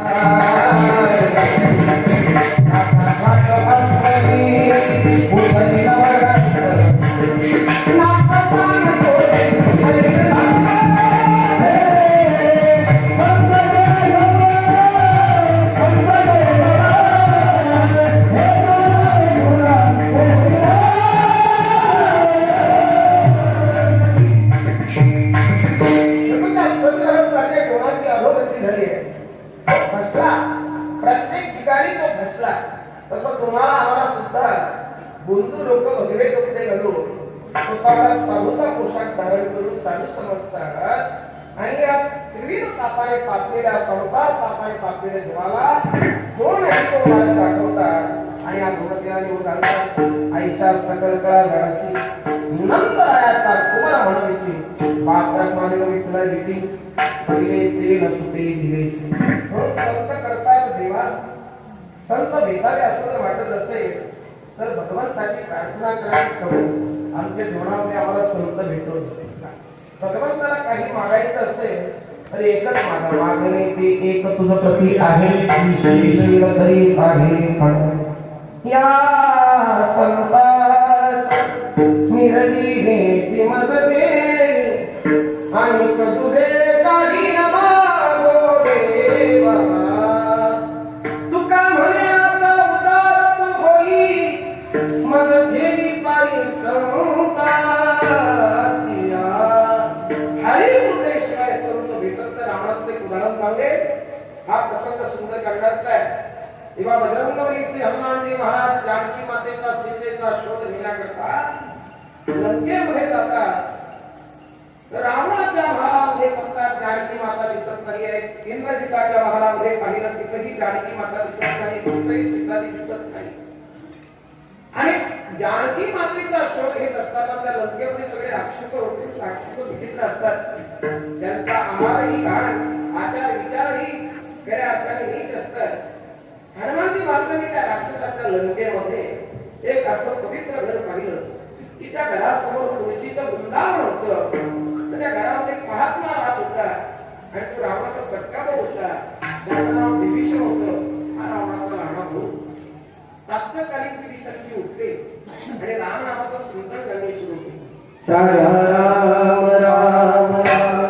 Thank फसला प्रत्येक ठिकाणी तो फसला तसं तुम्हाला आम्हाला सुद्धा बंधू लोक वगैरे कपडे घालून स्वतःला साधूचा पोशाख धारण करून चालू समजतात. आणि या त्रिविध तापाने पापलेल्या संसार तापाने पापलेल्या जीवाला कोण आहे तो मला दाखवतात? आणि या गुणतीला निवड घालतात आईच्या सकल कळा घराची नंद म्हणायची पात्रात मानवी तुला लिहिली पहिले ते नसुते दिले संत करतात देवा संत भेटावे असं जर वाटत असेल तर भगवंताची प्रार्थना करायची करून आमच्या जीवनामध्ये आम्हाला संत भेटून भगवंताला काही मागायचं असेल तर एकच मागा मागणे ते एक तुझं प्रती आहे तरी आहे या संता सुंदर करण्याचा आहे तेव्हा बजरंगबली श्री हनुमानजी महाराज जानकी मातेचा सीतेचा शोध घेण्याकरता लंकेमध्ये जातात. तर रावणाच्या महालामध्ये फक्त जानकी माता दिसत नाही आहे. इंद्रजिताच्या महालामध्ये पाहिलं तिथेही जानकी माता दिसत नाही कुठेही सीताजी दिसत नाही. आणि जानकी मातेचा शोध घेत असताना त्या लंकेमध्ये मार्गाने त्या राक्षसाच्या लंकेमध्ये एक असं पवित्र घर पाहिलं की त्या घरासमोर तुळशीचं वृंदावन होत तर त्या घरामध्ये एक महात्मा राहत होता आणि तो रावणाचा सत्कार होता त्याचं नाव विभीषण होत हा रावणाचा लहान भाऊ प्राप्तकालीन विभीषणची उठले आणि राम नावाचं चिंतन करणे सुरू केले राम राम राम राम राम